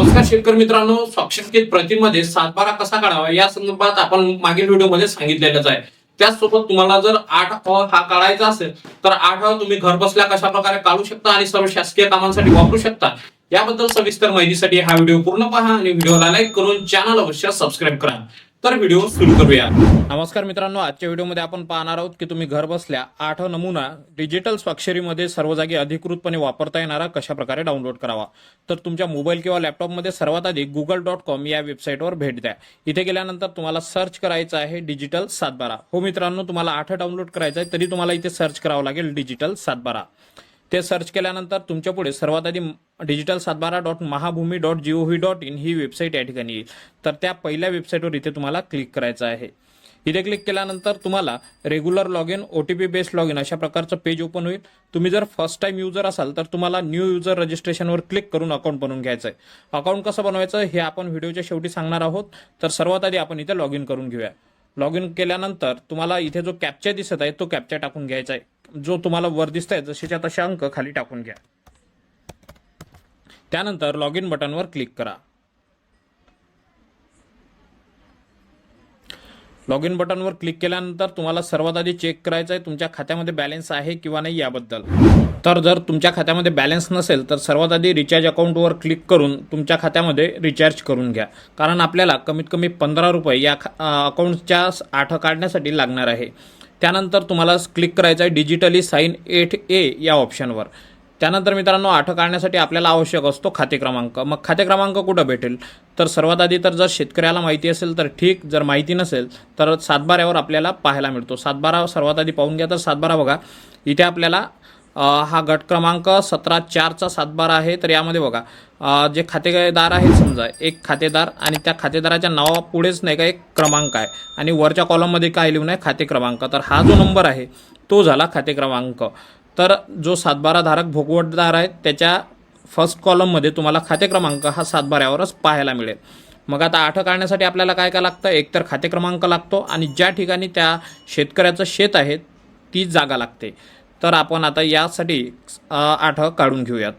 नमस्कार शेतकरी मित्रांनो स्वाक्षरकित प्रतीमध्ये सातबारा कसा काढावा? या संदर्भात आपण मागील व्हिडिओमध्ये सांगितलेलंच आहे. त्याचसोबत तुम्हाला जर आठ अ हा काढायचा असेल तर आठ अ तुम्ही घर बसल्या कशा प्रकारे काढू शकता आणि सर्व शासकीय कामांसाठी वापरू शकता? याबद्दल सविस्तर माहितीसाठी हा व्हिडिओ पूर्ण पहा आणि व्हिडिओला लाईक करून चॅनल अवश्य सबस्क्राईब करा. तर व्हिडिओ सुरू करूया. नमस्कार मित्रांनो आजच्या व्हिडिओमध्ये आपण पाहणार आहोत की तुम्ही घर बसल्या आठ नमुना डिजिटल स्वाक्षरीमध्ये सर्व जागी अधिकृतपणे वापरता येणारा कशा प्रकारे डाउनलोड करावा? तर तुमच्या मोबाईल किंवा लॅपटॉपमध्ये सर्वात आधी गुगल डॉट कॉम या वेबसाईटवर भेट द्या. इथे गेल्यानंतर तुम्हाला सर्च करायचं आहे डिजिटल सातबारा. हो मित्रांनो तुम्हाला आठ डाउनलोड करायचं आहे तरी तुम्हाला इथे सर्च करावं लागेल डिजिटल सातबारा. ते सर्च केल्यानंतर तुमच्यापुढे सर्वात आधी डिजिटल सातबारा dot Mahabhumi dot gov dot in he website या ठिकाणी येईल. तर त्या पहिल्या वेबसाईटवर इथे तुम्हाला क्लिक करायचं आहे. इथे क्लिक केल्यानंतर तुम्हाला regular log in O T P based log in अशा प्रकारचं पेज ओपन होईल. तुम्ही जर फर्स्ट टाइम युजर असाल तर तुम्हाला न्यू युजर रजिस्ट्रेशनवर क्लिक करून अकाउंट बनवून घ्यायचं आहे अकाउंट कसं बनवायचं हे आपण व्हिडिओच्या शेवटी सांगणार आहोत. तर सर्वात आधी आपण इथे लॉग इन करून घेऊया. लॉग इन केल्यानंतर तुम्हाला इथे जो कॅप्चा दिसत आहे तो कॅप्चा टाकून घ्यायचा आहे. जो तुम्हाला वर दिसत आहे जसेच्या तशा अंक खाली टाकून घ्या. त्यानंतर लॉग इन बटनवर क्लिक करा. लॉग इन बटनवर क्लिक केल्यानंतर तुम्हाला सर्वात आधी चेक करायचं आहे तुमच्या खात्यामध्ये बॅलन्स आहे किंवा नाही याबद्दल. तर जर तुमच्या खात्यामध्ये बॅलन्स नसेल तर सर्वात आधी रिचार्ज अकाउंटवर क्लिक करून तुमच्या खात्यामध्ये रिचार्ज करून घ्या. कारण आपल्याला कमीत कमी पंधरा रुपये या अकाउंटच्या आठ काढण्यासाठी लागणार आहे. त्यानंतर तुम्हाला क्लिक करायचं आहे डिजिटली साईन एट ए या ऑप्शनवर त्यानंतर मित्रांनो आठ काढण्यासाठी आपल्याला आवश्यक असतो खाते क्रमांक. मग खाते क्रमांक कुठं भेटेल? तर सर्वात आधी तर जर शेतकऱ्याला माहिती असेल तर ठीक. जर माहिती नसेल तर सातबाऱ्यावर आपल्याला पाहायला मिळतो. सातबारा सर्वात आधी पाहून घ्या तर सातबारा बघा. इथे आपल्याला हा गट क्रमांक सतरा चारचा सातबारा आहे. तर यामध्ये बघा जे खातेदार आहेत समजा एक खातेदार आणि त्या खातेदाराच्या नावापुढेच नाही का एक क्रमांक आहे. आणि वरच्या कॉलममध्ये काय लिहून आहे खाते क्रमांक. तर हा जो नंबर आहे तो झाला खाते क्रमांक. तर जो सातबारा धारक भोगवटदार आहे त्याच्या फर्स्ट कॉलममध्ये तुम्हाला खाते क्रमांक हा सातबाऱ्यावरच पाहायला मिळेल. मग आता आठ काढण्यासाठी आपल्याला काय काय लागतं? एकतर खाते क्रमांक लागतो आणि ज्या ठिकाणी त्या शेतकऱ्याचं शेत आहे ती जागा लागते. तर आपण आता यासाठी आठ काढून घेऊयात.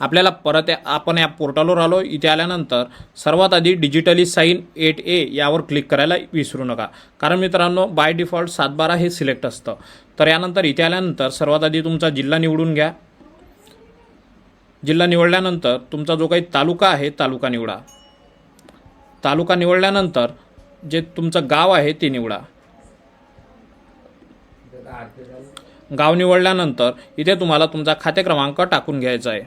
आपल्याला परत या- आपण या पोर्टलवर आलो इथे आल्यानंतर सर्वात आधी डिजिटली साईन एट ए यावर क्लिक करायला विसरू नका. कारण मित्रांनो बाय डिफॉल्ट सातबारा हे सिलेक्ट असतं. तर यानंतर इथे आल्यानंतर सर्वात आधी तुमचा जिल्हा निवडून घ्या. जिल्हा निवडल्यानंतर तुमचा जो काही तालुका आहे तालुका निवडा. तालुका निवडल्यानंतर जे तुमचं गाव आहे ते निवडा. गाव निवडल्यानंतर इथे तुम्हाला तुमचा खाते क्रमांक टाकून घ्यायचा आहे.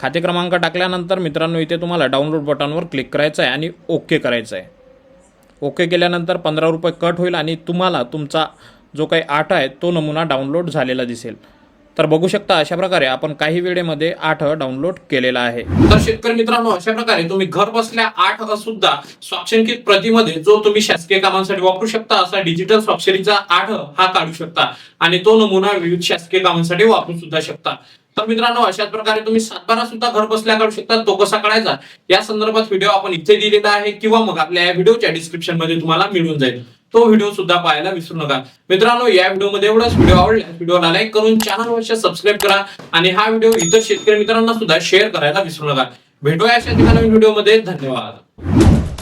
खाते क्रमांक टाकल्यानंतर मित्रांनो इथे तुम्हाला डाउनलोड बटनवर क्लिक करायचं आहे आणि ओके करायचं आहे. ओके केल्यानंतर पंधरा रुपये कट होईल आणि तुम्हाला तुमचा जो काही आठ आहे तो नमुना डाउनलोड झालेला दिसेल. तर बघू शकता अशा प्रकारे आपण काही वेळेमध्ये आठ डाउनलोड केलेला आहे. तर शेतकरी मित्रांनो अशा प्रकारे तुम्ही घर बसल्या आठ सुद्धा स्वाक्षरकित प्रतीमध्ये जो तुम्ही शासकीय कामांसाठी वापरू शकता असा डिजिटल स्वाक्षरीचा आठ हा काढू शकता आणि तो नमुना विविध शासकीय कामांसाठी वापरू सुद्धा शकता. तर मित्रांनो अशाच प्रकारे तुम्ही सातबारा सुद्धा घर बसल्या काढू शकता तो कसा काढायचा? या संदर्भात व्हिडिओ आपण इथे दिलेला आहे किंवा मग आपल्या या व्हिडिओच्या डिस्क्रिप्शनमध्ये तुम्हाला मिळून जाईल. तो व्हिडिओ सुद्धा पाहायला विसरू नका. मित्रांनो या व्हिडिओमध्ये एवढाच व्हिडिओ आवडला व्हिडिओला लाईक करून चॅनल वर सबस्क्राईब करा आणि हा व्हिडिओ इतर शेतकरी मित्रांना सुद्धा शेअर करायला विसरू नका. भेटूया अशा ठिकाणी व्हिडिओमध्ये धन्यवाद.